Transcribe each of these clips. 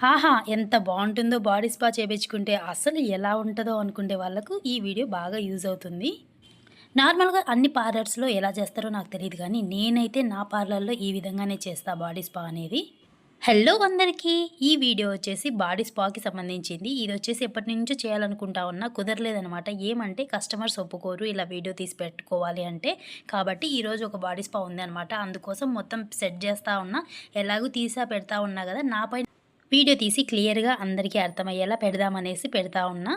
ఆహా! ఎంత బాగుంటుందో బాడీ స్పా చేపించుకుంటే అసలు ఎలా ఉంటుందో అనుకునే వాళ్ళకు ఈ వీడియో బాగా యూజ్ అవుతుంది. నార్మల్‌గా అన్ని పార్లర్స్‌లో ఎలా చేస్తారో నాకు తెలియదు కానీ నేనైతే నా పార్లర్‌లో ఈ విధంగానే చేస్తా బాడీ స్పా అనేది. హలో అందరికీ! ఈ వీడియో వచ్చేసి బాడీ స్పాకి సంబంధించింది. ఇది వచ్చేసి ఎప్పటినుంచో చేయాలనుకుంటా ఉన్నా కుదరలేదనమాట. ఏమంటే కస్టమర్స్ ఒప్పుకోరు ఇలా వీడియో తీసి పెట్టుకోవాలి అంటే. కాబట్టి ఈరోజు ఒక బాడీ స్పా ఉందనమాట. అందుకోసం మొత్తం సెట్ చేస్తా ఉన్నా. ఎలాగో తీసా పెడతా ఉన్నా కదా నాపై వీడియో తీసి క్లియర్‌గా అందరికీ అర్థమయ్యేలా పెడదామనేసి పెడతా ఉన్నా.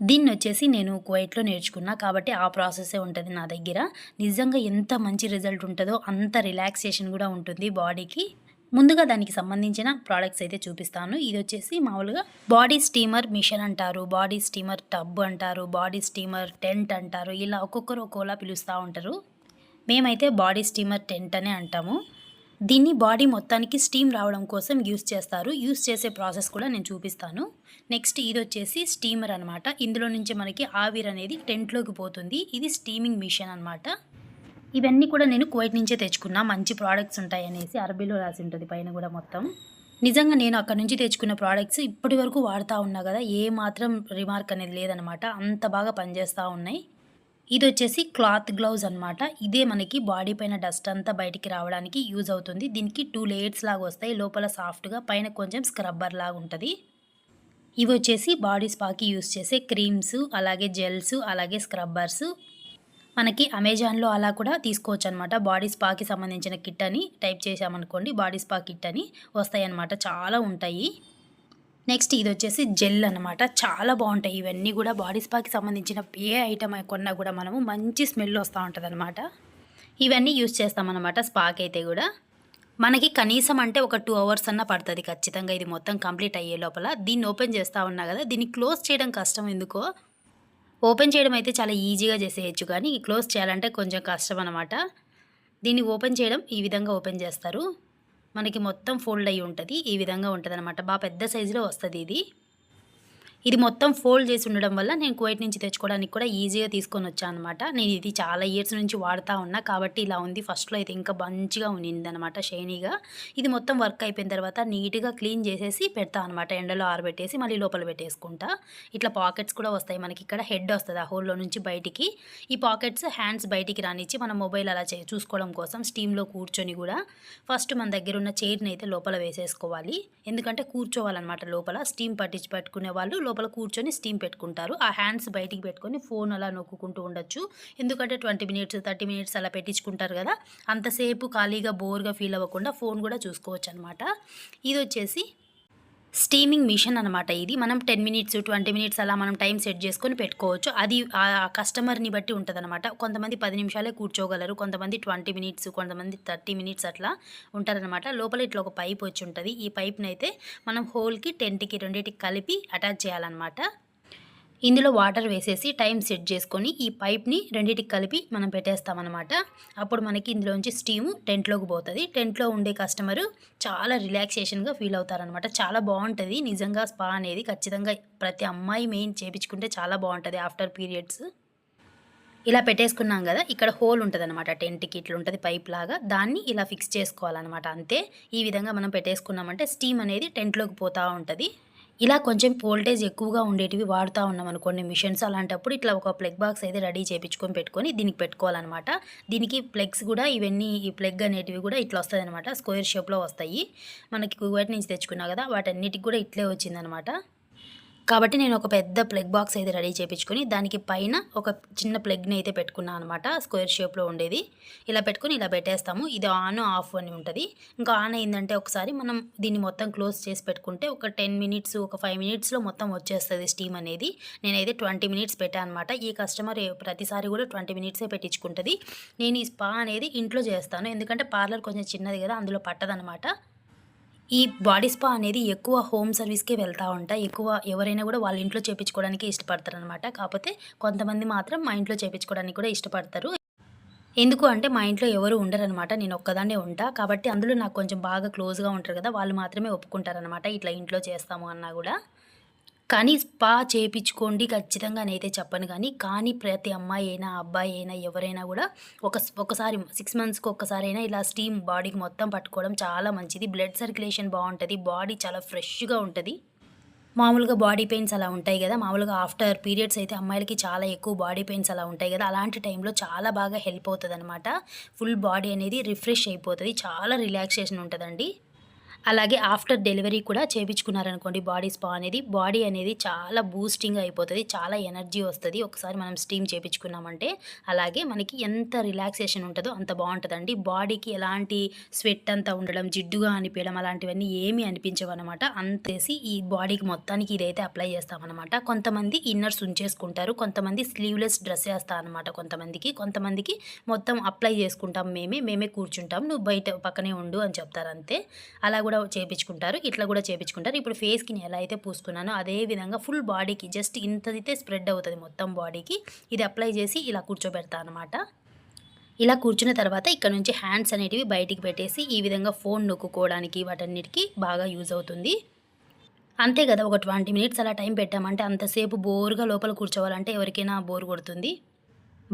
దీన్నొచ్చేసి నేను కువైట్‌లో నేర్చుకున్నా. కాబట్టి ఆ ప్రాసెసే ఉంటుంది నా దగ్గర. నిజంగా ఎంత మంచి రిజల్ట్ ఉంటుందో అంత రిలాక్సేషన్ కూడా ఉంటుంది బాడీకి. ముందుగా దానికి సంబంధించిన ప్రోడక్ట్స్ అయితే చూపిస్తాను. ఇది వచ్చేసి మామూలుగా బాడీ స్టీమర్ మిషన్ అంటారు. బాడీ స్టీమర్ టబ్ అంటారు. బాడీ స్టీమర్ టెంట్ అంటారు. ఇలా ఒక్కొక్కరు ఒక్కోలా పిలుస్తూ ఉంటారు. మేమైతే బాడీ స్టీమర్ టెంట్ అనే అంటాము. దీన్ని బాడీ మొత్తానికి స్టీమ్ రావడం కోసం యూస్ చేస్తారు. యూస్ చేసే ప్రాసెస్ కూడా నేను చూపిస్తాను. నెక్స్ట్ ఇది వచ్చేసి స్టీమర్ అనమాట. ఇందులో నుంచి మనకి ఆవిరనేది టెంట్‌లోకి పోతుంది. ఇది స్టీమింగ్ మిషన్ అనమాట. ఇవన్నీ కూడా నేను కువైట్ నుంచే తెచ్చుకున్నా. మంచి ప్రొడక్ట్స్ ఉంటాయనేసి అరబీలో రాసి ఉంటుంది పైన కూడా మొత్తం. నిజంగా నేను అక్కడి నుంచి తెచ్చుకున్న ప్రోడక్ట్స్ ఇప్పటి వరకు వాడుతూ ఉన్నా కదా ఏ మాత్రం రిమార్క్ అనేది లేదనమాట. అంత బాగా పనిచేస్తూ ఉన్నాయి. ఇది వచ్చేసి క్లాత్ గ్లౌజ్ అనమాట. ఇదే మనకి బాడీ పైన డస్ట్ అంతా బయటికి రావడానికి యూజ్ అవుతుంది. దీనికి టూ లేయర్స్ లాగా వస్తాయి. లోపల సాఫ్ట్‌గా పైన కొంచెం స్క్రబ్బర్ లాగా ఉంటుంది ఇవి వచ్చేసి బాడీ స్పాకి యూజ్ చేసే క్రీమ్స్, అలాగే జెల్స్, అలాగే స్క్రబ్బర్స్. మనకి అమెజాన్‌లో అలా కూడా తీసుకోవచ్చు అనమాట బాడీ స్పాకి సంబంధించిన కిట్ అని టైప్ చేశామనుకోండి బాడీ స్పా కిట్ అని వస్తాయన్నమాట. చాలా ఉంటాయి. నెక్స్ట్ ఇది వచ్చేసి జెల్ అనమాట. చాలా బాగుంటాయి ఇవన్నీ కూడా బాడీ స్పాకి సంబంధించిన ఏ ఐటెమ్ కొన్నా కూడా మనము మంచి స్మెల్ వస్తూ ఉంటదనమాట. ఇవన్నీ యూజ్ చేస్తామనమాట అయితే కూడా మనకి కనీసం అంటే ఒక టూ అవర్స్ అన్నా పడుతుంది ఖచ్చితంగా ఇది మొత్తం కంప్లీట్ అయ్యే లోపల. దీన్ని ఓపెన్ చేస్తూ ఉన్నా కదా దీన్ని క్లోజ్ చేయడం కష్టం ఎందుకో. ఓపెన్ చేయడం అయితే చాలా ఈజీగా చేసేయొచ్చు కానీ, క్లోజ్ చేయాలంటే కొంచెం కష్టం అనమాట. దీన్ని ఓపెన్ చేయడం ఈ విధంగా ఓపెన్ చేస్తారు. మనకి మొత్తం ఫోల్డ్ అయ్యి ఉంటుంది ఈ విధంగా ఉంటుంది అనమాట బా పెద్ద సైజులో వస్తుంది ఇది. ఇది మొత్తం ఫోల్డ్ చేసి ఉండడం వల్ల నేను కువైట్ నుంచి తెచ్చుకోవడానికి కూడా ఈజీగా తీసుకొని వచ్చాను అనమాట. నేను ఇది చాలా ఇయర్స్ నుంచి వాడతా ఉన్నా. కాబట్టి ఇలా ఉంది. ఫస్ట్‌లో అయితే ఇంకా మంచిగా ఉన్నిందనమాట షైనీగా. ఇది మొత్తం వర్క్ అయిపోయిన తర్వాత నీట్‌గా క్లీన్ చేసేసి పెడతా అనమాట. ఎండలో ఆరబెట్టేసి మళ్ళీ లోపల పెట్టేసుకుంటా. ఇట్లా పాకెట్స్ కూడా వస్తాయి. మనకి ఇక్కడ హెడ్ వస్తుంది ఆ హోల్‌లో నుంచి బయటికి. ఈ పాకెట్స్ హ్యాండ్స్ బయటికి రానిచ్చి మన మొబైల్ అలా చే చూసుకోవడం కోసం స్టీమ్‌లో కూర్చొని కూడా ఫస్ట్ మన దగ్గర ఉన్న చైర్‌ని అయితే లోపల వేసేసుకోవాలి. ఎందుకంటే కూర్చోవాలన్నమాట లోపల. స్టీమ్ పట్టించి పెట్టుకునే వాళ్ళు లోపల కూర్చొని స్టీమ్ పెట్టుకుంటారు. ఆ హ్యాండ్స్ బయటికి పెట్టుకొని ఫోన్ అలా నొక్కుకుంటూ ఉండొచ్చు. ఎందుకంటే 20 మినిట్స్, 30 మినిట్స్ అలా పెట్టించుకుంటారు కదా అంతసేపు ఖాళీగా బోర్‌గా ఫీల్ అవ్వకుండా ఫోన్ గూడా చూసుకోవచ్చనమాట. ఇదొచ్చేసి స్టీమింగ్ మిషన్ అనమాట ఇది. మనం 10 మినిట్స్, 20 మినిట్స్ అలా మనం టైం సెట్ చేసుకొని పెట్టుకోవచ్చు. అది ఆ కస్టమర్‌ని బట్టి ఉంటుందన్నమాట కొంతమంది పది నిమిషాలే కూర్చోగలరు. కొంతమంది 20 మినిట్స్, కొంతమంది 30 మినిట్స్ అట్లా ఉంటారనమాట. లోపల ఇట్లా ఒక పైప్ వచ్చి ఉంటది. ఈ పైప్‌నైతే మనం హోల్‌కి, టెంట్‌కి రెండిటికి కలిపి అటాచ్ చేయాలన్నమాట ఇందులో వాటర్ వేసేసి టైం సెట్ చేసుకొని ఈ పైప్‌ని రెండింటికి కలిపి మనం పెట్టేస్తామన్నమాట అప్పుడు మనకి ఇందులోంచి స్టీము టెంట్‌లోకి పోతుంది టెంట్‌లో ఉండే కస్టమరు చాలా రిలాక్సేషన్‌గా ఫీల్ అవుతారనమాట. చాలా బాగుంటుంది నిజంగా స్పా అనేది ఖచ్చితంగా ప్రతి అమ్మాయి మెయిన్ చేపించుకుంటే చాలా బాగుంటుంది ఆఫ్టర్ పీరియడ్స్. ఇలా పెట్టేసుకున్నాం కదా ఇక్కడ హోల్ ఉంటుంది అనమాట టెంట్‌కి ఇట్లా ఉంటుంది పైప్ లాగా. దాన్ని ఇలా ఫిక్స్ చేసుకోవాలనమాట అంతే. ఈ విధంగా మనం పెట్టేసుకున్నామంటే స్టీమ్ అనేది టెంట్‌లోకి పోతూ ఉంటుంది ఇలా కొంచెం వోల్టేజ్ ఎక్కువగా ఉండేటివి వాడుతూ ఉన్నాం అనుకోండి మిషన్స్ అలాంటప్పుడు ఇట్లా ఒక ప్లగ్ బాక్స్ అయితే రెడీ చేపించుకొని పెట్టుకొని దీనికి పెట్టుకోవాలన్నమాట దీనికి ప్లగ్స్ కూడా ఇవన్నీ ఈ ప్లగ్ అనేటివి కూడా ఇట్లా వస్తదనమాట. స్క్వేర్ షేప్‌లో వస్తాయి. మనకి కువైట్ నుంచి తెచ్చుకున్నా కదా వాటన్నిటికి కూడా ఇట్లే వచ్చిందనమాట. కాబట్టి నేను ఒక పెద్ద ప్లగ్ బాక్స్ అయితే రెడీ చేపించుకొని దానికి పైన ఒక చిన్న ప్లగ్‌ని అయితే పెట్టుకున్నాను అనమాట. స్క్వేర్ షేప్‌లో ఉండేది. ఇలా పెట్టుకొని ఇలా పెట్టేస్తాము. ఇది ఆన్, ఆఫ్ అని ఉంటుంది ఇంకా ఆన్ అయిందంటే ఒకసారి మనం దీన్ని మొత్తం క్లోజ్ చేసి పెట్టుకుంటే ఒక 10 మినిట్స్, ఒక ఫైవ్ మినిట్స్‌లో మొత్తం వచ్చేస్తుంది స్టీమ్ అనేది. నేనైతే 20 మినిట్స్ పెట్టాను అనమాట. ఈ కస్టమర్ ప్రతిసారి కూడా ట్వంటీ మినిట్సే పెట్టించుకుంటుంది నేను ఈ స్పా అనేది ఇంట్లో చేస్తాను. ఎందుకంటే పార్లర్ కొంచెం చిన్నది కదా అందులో పట్టదనమాట. ఈ బాడీ స్పా అనేది ఎక్కువ హోమ్ సర్వీస్‌కే వెళ్తూ ఉంటా. ఎక్కువ ఎవరైనా కూడా వాళ్ళ ఇంట్లో చేపించుకోవడానికే ఇష్టపడతారనమాట. కాకపోతే కొంతమంది మాత్రం మా ఇంట్లో చేపించుకోవడానికి కూడా ఇష్టపడతారు. ఎందుకు అంటే మా ఇంట్లో ఎవరు ఉండరనమాట. నేను ఒక్కదాన్నే ఉంటా. కాబట్టి అందులో నాకు కొంచెం బాగా క్లోజ్‌గా ఉంటారు కదా వాళ్ళు మాత్రమే ఒప్పుకుంటారనమాట. ఇట్లా ఇంట్లో చేస్తాము అన్నా కూడా కానీ స్పా చేయించుకోండి ఖచ్చితంగా నేనైతే చెప్పను కానీ కానీ ప్రతి అమ్మాయి అయినా అబ్బాయి అయినా ఎవరైనా కూడా ఒక ఒకసారి సిక్స్ మంత్స్కి ఒక్కసారి అయినా ఇలా స్టీమ్ బాడీకి మొత్తం పట్టుకోవడం చాలా మంచిది. బ్లడ్ సర్క్యులేషన్ బాగుంటుంది బాడీ చాలా ఫ్రెష్గా ఉంటుంది. మామూలుగా బాడీ పెయిన్స్ అలా ఉంటాయి కదా మామూలుగా ఆఫ్టర్ పీరియడ్స్ అయితే అమ్మాయిలకి చాలా ఎక్కువ బాడీ పెయిన్స్ అలా ఉంటాయి కదా అలాంటి టైంలో చాలా బాగా హెల్ప్ అవుతుంది అనమాట ఫుల్ బాడీ అనేది రిఫ్రెష్ అయిపోతుంది చాలా రిలాక్సేషన్ ఉంటుందండి. అలాగే ఆఫ్టర్ డెలివరీ కూడా చేయించుకున్నారనుకోండి బాడీ స్పా అనేది. బాడీ అనేది చాలా బూస్టింగ్ అయిపోతుంది చాలా ఎనర్జీ వస్తుంది. ఒకసారి మనం స్టీమ్ చేయించుకున్నామంటే అలాగే మనకి ఎంత రిలాక్సేషన్ ఉంటుందో అంత బాగుంటుందండి. బాడీకి ఎలాంటి స్వెట్ అంతా ఉండడం జిడ్డుగా అనిపించడం అలాంటివన్నీ ఏమీ అనిపించవు అనమాట అంతేసి ఈ బాడీకి మొత్తానికి ఇదైతే అప్లై చేస్తామన్నమాట. కొంతమంది ఇన్నర్స్ ఉంచేసుకుంటారు కొంతమంది స్లీవ్లెస్ డ్రెస్ వేస్తా అనమాట కొంతమందికి. కొంతమందికి మొత్తం అప్లై చేసుకుంటాం మేమే మేమే కూర్చుంటాం నువ్వు బయట పక్కనే ఉండు అని చెప్తారు అంతే. అలా కూడా చేపించుకుంటారు ఇట్లా కూడా చేపించుకుంటారు. ఇప్పుడు ఫేస్కి నేను ఎలా అయితే పూసుకున్నానో అదే విధంగా ఫుల్ బాడీకి జస్ట్ ఇంతదైతే స్ప్రెడ్ అవుతుంది మొత్తం బాడీకి. ఇది అప్లై చేసి ఇలా కూర్చోబెడతా అనమాట ఇలా కూర్చున్న తర్వాత ఇక్కడ నుంచి హ్యాండ్స్ అనేటివి బయటికి పెట్టేసి ఈ విధంగా ఫోన్ నొక్కుకోవడానికి వాటన్నిటికీ బాగా యూజ్ అవుతుంది. అంతే కదా ఒక ట్వంటీ మినిట్స్ అలా టైం పెట్టామంటే అంతసేపు బోర్గా లోపల కూర్చోవాలంటే ఎవరికైనా బోర్ కొడుతుంది.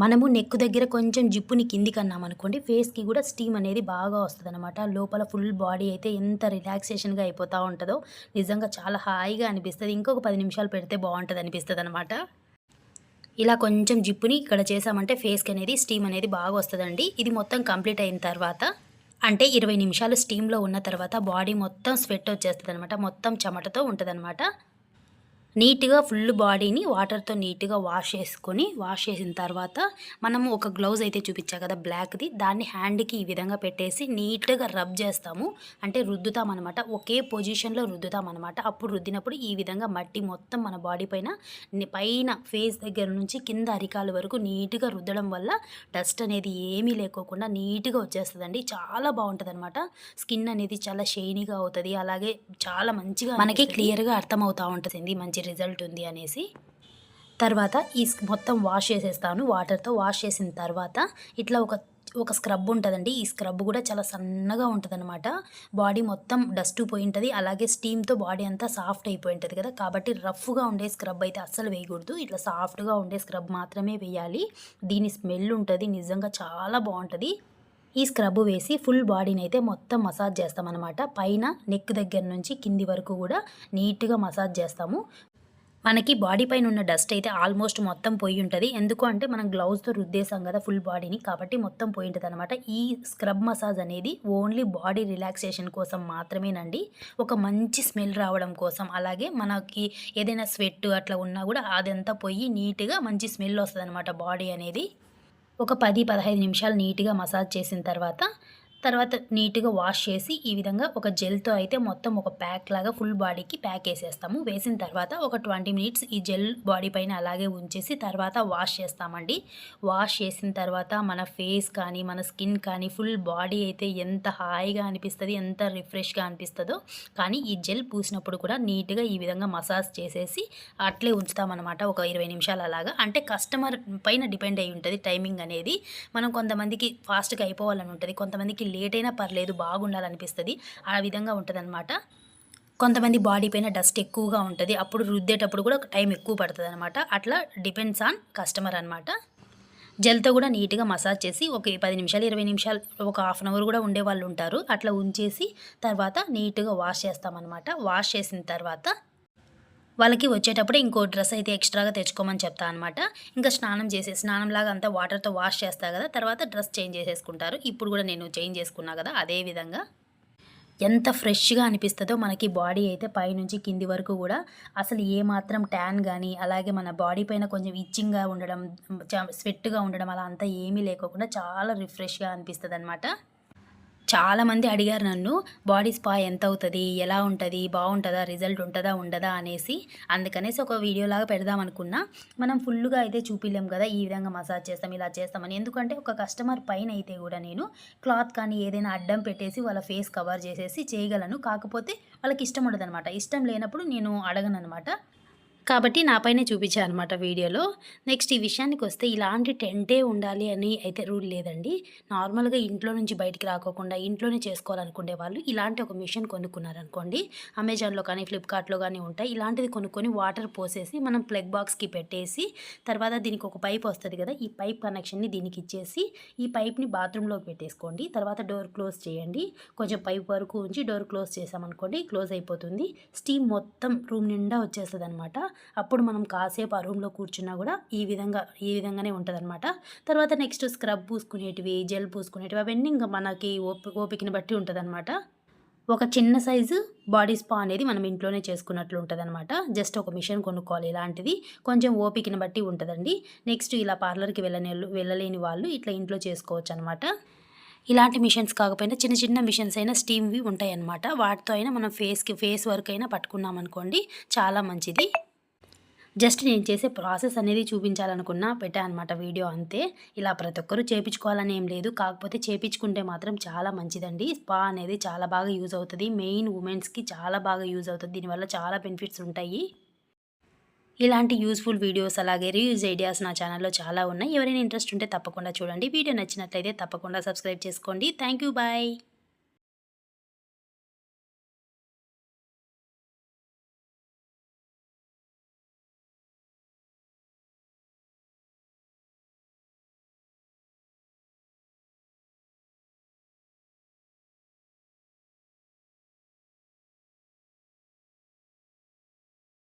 మనము నెక్ దగ్గర కొంచెం జిప్పుని కిందికి అన్నామనుకోండి ఫేస్కి కూడా స్టీమ్ అనేది బాగా వస్తుంది అనమాట లోపల ఫుల్ బాడీ అయితే ఎంత రిలాక్సేషన్గా అయిపోతూ ఉంటుందో నిజంగా చాలా హాయిగా అనిపిస్తుంది. ఇంకొక పది నిమిషాలు పెడితే బాగుంటుంది అనిపిస్తుంది అనమాట ఇలా కొంచెం జిప్పుని ఇక్కడ చేసామంటే ఫేస్కి అనేది స్టీమ్ అనేది బాగా వస్తుందండి. ఇది మొత్తం కంప్లీట్ అయిన తర్వాత అంటే ఇరవై నిమిషాలు స్టీమ్లో ఉన్న తర్వాత బాడీ మొత్తం స్వెట్ వచ్చేస్తుంది అనమాట మొత్తం చెమటతో ఉంటుంది నీట్గా ఫుల్ బాడీని వాటర్తో నీట్గా వాష్ చేసుకొని వాష్ చేసిన తర్వాత మనము ఒక గ్లౌజ్ అయితే చూపించా కదా బ్లాక్ది. దాన్ని హ్యాండ్కి ఈ విధంగా పెట్టేసి నీట్గా రబ్ చేస్తాము. అంటే రుద్దుతాం అనమాట ఒకే పొజిషన్లో రుద్దుతాం అనమాట అప్పుడు రుద్దినప్పుడు ఈ విధంగా మట్టి మొత్తం మన బాడీ పైన పైన ఫేస్ దగ్గర నుంచి కింద అరికాల వరకు నీట్గా రుద్దడం వల్ల డస్ట్ అనేది ఏమీ లేకోకుండా నీట్గా వచ్చేస్తుందండి. చాలా బాగుంటుంది అనమాట స్కిన్ అనేది చాలా షైనీగా అవుతుంది. అలాగే చాలా మంచిగా మనకి క్లియర్గా అర్థమవుతూ ఉంటుంది. మంచి రిజల్ట్ ఉంది అనేసి. తర్వాత ఈ మొత్తం వాష్ చేసేస్తాను. వాటర్తో వాష్ చేసిన తర్వాత ఇట్లా ఒక ఒక స్క్రబ్ ఉంటుందండి. ఈ స్క్రబ్ కూడా చాలా సన్నగా ఉంటుందన్నమాట. బాడీ మొత్తం డస్ట్ పోయి ఉంటుంది. అలాగే స్టీమ్తో బాడీ అంతా సాఫ్ట్ అయిపోయి ఉంటుంది కదా. కాబట్టి రఫ్గా ఉండే స్క్రబ్ అయితే అస్సలు వేయకూడదు. ఇట్లా సాఫ్ట్గా ఉండే స్క్రబ్ మాత్రమే వేయాలి. దీని స్మెల్ ఉంటుంది. నిజంగా చాలా బాగుంటుంది. ఈ స్క్రబ్ వేసి ఫుల్ బాడీని అయితే మొత్తం మసాజ్ చేస్తామన్నమాట. పైన నెక్ దగ్గర నుంచి కింది వరకు కూడా నీట్గా మసాజ్ చేస్తాము. మనకి బాడీ పైన ఉన్న డస్ట్ అయితే ఆల్మోస్ట్ మొత్తం పోయి ఉంటుంది. ఎందుకు అంటే మనం గ్లౌజ్తో రుద్దేశాం కదా ఫుల్ బాడీని కాబట్టి మొత్తం పోయి ఉంటుంది అనమాట ఈ స్క్రబ్ మసాజ్ అనేది ఓన్లీ బాడీ రిలాక్సేషన్ కోసం మాత్రమేనండి. ఒక మంచి స్మెల్ రావడం కోసం. అలాగే మనకి ఏదైనా స్వెట్ అట్లా ఉన్నా కూడా అదంతా పోయి నీట్గా మంచి స్మెల్ వస్తుంది అనమాట బాడీ అనేది. ఒక పది పదహైదు నిమిషాలు నీట్గా మసాజ్ చేసిన తర్వాత తర్వాత నీట్గా వాష్ చేసి ఈ విధంగా ఒక జెల్తో అయితే మొత్తం ఒక ప్యాక్ లాగా ఫుల్ బాడీకి ప్యాక్ వేసేస్తాము వేసిన తర్వాత ఒక ట్వంటీ మినిట్స్ ఈ జెల్ బాడీ పైన అలాగే ఉంచేసి తర్వాత వాష్ చేస్తామండి. వాష్ చేసిన తర్వాత మన ఫేస్ కానీ మన స్కిన్ కానీ ఫుల్ బాడీ అయితే ఎంత హాయిగా అనిపిస్తుంది ఎంత రిఫ్రెష్గా అనిపిస్తుందో కానీ ఈ జెల్ పూసినప్పుడు కూడా నీట్గా ఈ విధంగా మసాజ్ చేసేసి అట్లే ఉంచుతామన్నమాట ఒక ఇరవై నిమిషాలు అలాగా. అంటే కస్టమర్ పైన డిపెండ్ అయి ఉంటుంది టైమింగ్ అనేది. మనం కొంతమందికి ఫాస్ట్గా అయిపోవాలని ఉంటుంది కొంతమందికి లేట్ అయినా పర్లేదు బాగుండాలనిపిస్తుంది. ఆ విధంగా ఉంటుంది కొంతమంది బాడీ పైన డస్ట్ ఎక్కువగా ఉంటుంది. అప్పుడు రుద్దేటప్పుడు కూడా టైం ఎక్కువ పడుతుంది అనమాట అట్లా డిపెండ్స్ ఆన్ కస్టమర్ అనమాట జెల్తో కూడా నీట్గా మసాజ్ చేసి ఒక పది నిమిషాలు ఇరవై నిమిషాలు ఒక హాఫ్ అన్ అవర్ కూడా ఉండే వాళ్ళు ఉంటారు. అట్లా ఉంచేసి తర్వాత నీట్గా వాష్ చేస్తామన్నమాట. వాష్ చేసిన తర్వాత వాళ్ళకి వచ్చేటప్పుడు ఇంకో డ్రెస్ అయితే ఎక్స్ట్రాగా తెచ్చుకోమని చెప్తా అనమాట ఇంకా స్నానం చేసే స్నానంలాగా అంతా వాటర్తో వాష్ చేస్తా కదా తర్వాత డ్రెస్ చేంజ్ చేసేసుకుంటారు. ఇప్పుడు కూడా నేను చేంజ్ చేసుకున్నా కదా అదే విధంగా. ఎంత ఫ్రెష్గా అనిపిస్తుందో మనకి బాడీ అయితే పైనుంచి కింది వరకు కూడా అసలు ఏమాత్రం ట్యాన్ కానీ అలాగే మన బాడీ పైన కొంచెం ఇచ్చింగ్గా ఉండడం స్వెట్గా ఉండడం అలా అంతా ఏమీ లేకోకుండా చాలా రిఫ్రెష్గా అనిపిస్తుంది అనమాట చాలామంది అడిగారు నన్ను బాడీ స్పా ఎంత అవుతుంది ఎలా ఉంటుంది? బాగుంటుందా? రిజల్ట్ ఉంటుందా? ఉండదా? అనేసి. అందుకనేసి ఒక వీడియోలాగా పెడదాం అనుకున్నా మనం ఫుల్గా అయితే చూపిలేం కదా ఈ విధంగా మసాజ్ చేస్తాం ఇలా చేస్తామని. ఎందుకంటే ఒక కస్టమర్ పైన అయితే కూడా నేను క్లాత్ కానీ ఏదైనా అడ్డం పెట్టేసి వాళ్ళ ఫేస్ కవర్ చేసేసి చేయగలను. కాకపోతే వాళ్ళకి ఇష్టం ఉండదు ఇష్టం లేనప్పుడు నేను అడగను అనమాట కాబట్టి నా పైనే చూపించాను అనమాట వీడియోలో. నెక్స్ట్ ఈ విషయానికి వస్తే ఇలాంటి టెంటే ఉండాలి అని అయితే రూల్ లేదండి. నార్మల్గా ఇంట్లో నుంచి బయటికి రాకోకుండా ఇంట్లోనే చేసుకోవాలనుకునే వాళ్ళు ఇలాంటి ఒక మిషన్ కొనుక్కున్నారనుకోండి అమెజాన్లో కానీ ఫ్లిప్కార్ట్లో కానీ ఉంటాయి. ఇలాంటిది కొనుక్కొని వాటర్ పోసేసి మనం ప్లగ్ బాక్స్కి పెట్టేసి తర్వాత దీనికి ఒక పైప్ వస్తుంది కదా ఈ పైప్ కనెక్షన్ని దీనికి ఇచ్చేసి ఈ పైప్ని బాత్రూంలోకి పెట్టేసుకోండి. తర్వాత డోర్ క్లోజ్ చేయండి. కొంచెం పైప్ వరకు ఉంచి డోర్ క్లోజ్ చేసామనుకోండి క్లోజ్ అయిపోతుంది. స్టీమ్ మొత్తం రూమ్ నిండా వచ్చేస్తుంది అనమాట అప్పుడు మనం కాసేపు ఆ రూమ్లో కూర్చున్నా కూడా ఈ విధంగా ఈ విధంగానే ఉంటుంది తర్వాత నెక్స్ట్ స్క్రబ్ పూసుకునేటివి జెల్ పూసుకునేటివి అవన్నీ ఇంకా మనకి ఓపి ఓపికని బట్టి ఉంటుంది ఒక చిన్న సైజు బాడీ స్పా అనేది మనం ఇంట్లోనే చేసుకున్నట్లు ఉంటుంది అనమాట జస్ట్ ఒక మిషన్ కొనుక్కోవాలి ఇలాంటిది. కొంచెం ఓపికని బట్టి ఉంటుందండి. నెక్స్ట్ ఇలా పార్లర్కి వెళ్ళని వెళ్ళలేని వాళ్ళు ఇట్లా ఇంట్లో చేసుకోవచ్చు అనమాట ఇలాంటి మిషన్స్ కాకపోయినా చిన్న చిన్న మిషన్స్ అయినా స్టీమ్వి ఉంటాయి అన్నమాట వాటితో అయినా మనం ఫేస్కి ఫేస్ వర్క్ అయినా పట్టుకున్నాం అనుకోండి చాలా మంచిది. జస్ట్ నేను చేసే ప్రాసెస్ అనేది చూపించాలనుకున్నా పెట్టా అనమాట వీడియో అంతే. ఇలా ప్రతి ఒక్కరూ చేపించుకోవాలని ఏం లేదు. కాకపోతే చేపించుకుంటే మాత్రం చాలా మంచిదండి. స్పా అనేది చాలా బాగా యూజ్ అవుతుంది. మెయిన్ ఉమెన్స్కి చాలా బాగా యూజ్ అవుతుంది. దీనివల్ల చాలా బెనిఫిట్స్ ఉంటాయి. ఇలాంటి యూస్ఫుల్ వీడియోస్ అలాగే రీయూజ్ ఐడియాస్ నా ఛానల్లో చాలా ఉన్నాయి. ఎవరైనా ఇంట్రెస్ట్ ఉంటే తప్పకుండా చూడండి. వీడియో నచ్చినట్లయితే తప్పకుండా సబ్స్క్రైబ్ చేసుకోండి. Thank you bye.